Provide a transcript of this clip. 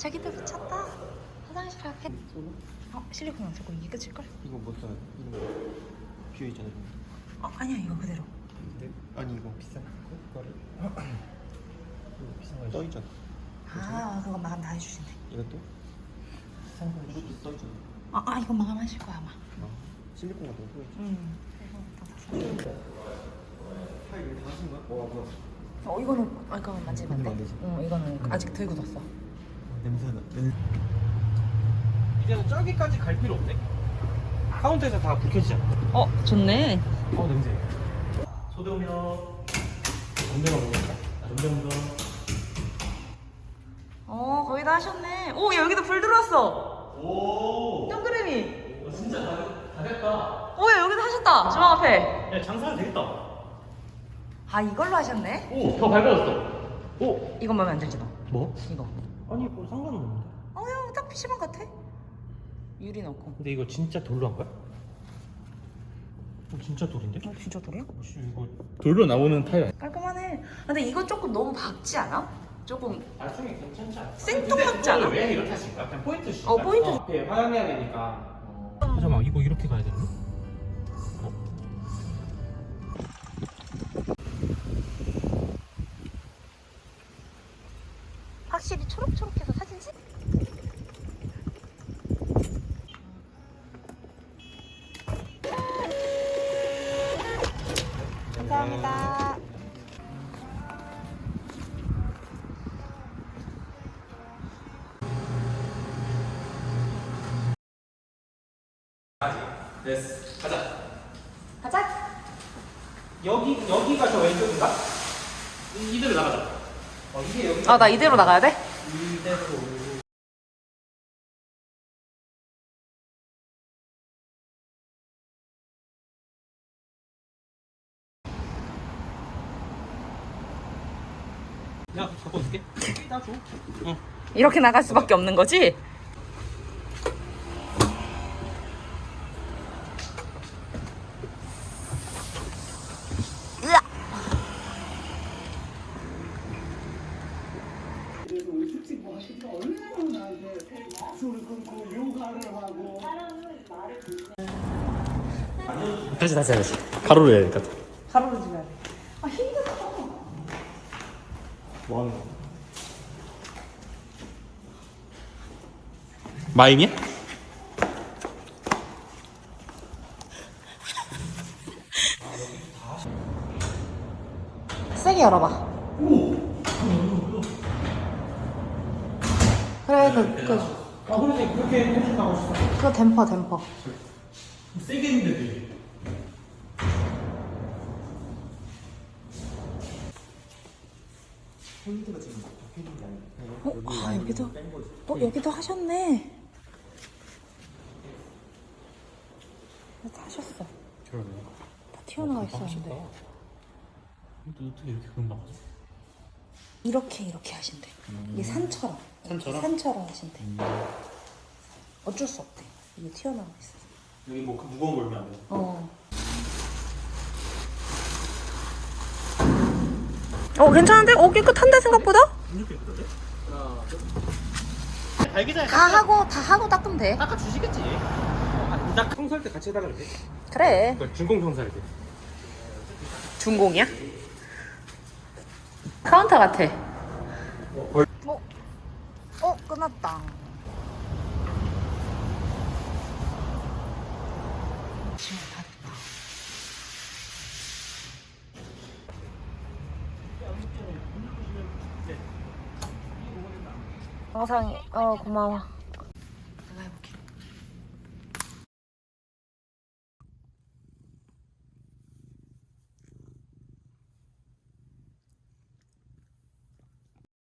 저기도 붙였다. 화장실 앞에. 어 실리콘 안 쓰고 이게 끝일걸? 이거 못 써요. 이런 거 비어 있잖아. 어 아니야 이거 그대로. 근데 아니 이거 비싼 거 거를 이거 비싼 거떠 있잖아. 아 그거 마감 다 해주신대. 이것도 비싼 거 이것도 떠 있잖아. 아, 아 이거 마감하실 거야 아마. 아, 실리콘 같은 거떠 있잖아. 음. 파일 다쓴 거야? 와 뭐야? 어 이거는 아 이거는 만지면 안 돼. 응 이거는 아직 덜 굳었어. 냄새나. 이제는 저기까지 갈 필요 없네. 카운터에서 다 불 켜지잖아. 어 좋네. 어 냄새. 소대오면 운전가 보니까 운전운전. 어 거의 다 하셨네. 오 여기도 불 들어왔어. 오. 동그라미. 어, 진짜 다, 됐- 다 됐다. 오 야 여기도 하셨다. 주방 앞에. 야 장사는 되겠다. 아 이걸로 하셨네. 오, 더 밝아졌어. 오. 이건 마음에 안 들지 너. 뭐? 이거. 아니 뭐 상관은 없는데. 어야 딱 PC방 같아. 유리 넣고. 근데 이거 진짜 돌로 한 거야? 어, 진짜 돌인데? 어 진짜 돌이야? 혹시 이거 돌로 나오는 타일 아니야? 깔끔하네. 근데 이거 조금 너무 박지 않아? 조금 나중에 괜찮지 않아? 생뚱맞지 않아? 왜 이렇게 거야? 그냥 포인트 시 어, 포인트. 앞에 화장해야 되니까. 잠깐만 이거 이렇게 가야 되나? 확실히 초록초록해서 사진 찍. 감사합니다. 됐어. 가자. 가자. 여기 여기가 저 왼쪽인가? 이- 이대로 나가자. 어. 아나 이대로 나가야 돼? 이대로. 야, 갖고 올게. 따줘. 응. 이렇게 나갈 수밖에 없는 거지? 으악! 그래서 우리 솔직히 뭐 하시니까 얼마나 나한테 소리 끊고 욕하를 하고 다시 다시 다시. 가로로 해야 될것 같아. 가로로 줘야 돼. 아 힘들어. 뭐 하는 거? 마임이야? 세게 열어봐. 그래 그, 그, 아. 그렇게 해준다고 싶어. 그거 댐퍼 댐퍼. 세게 했는데 폴드가 지금 바뀌는 게 아니야. 어, 아 여기도 어 여기도 하셨네. 다 하셨어. 그러네. 다 튀어나와 있었는데. 근데 어떻게 이렇게 금방 하지? 이렇게 이렇게 하신대. 이게 산처럼. 산처럼? 산처럼 하신대. 어쩔 수 없대. 이게 튀어나와 있어. 여기 뭐 무거운 걸 넣으면 안 돼. 어. 어 괜찮은데? 어 깨끗한데 생각보다? 이렇게 예쁘던데? 달기 다 하고 다 하고 닦으면 돼. 닦아 주시겠지. 아, 딱 청소할 때 같이 해달라 그래. 그래. 그러니까 준공 청소할 때. 중공이야? 카운터 같아. 벌- 어? 어 끝났다. 다 영상이 어 고마워.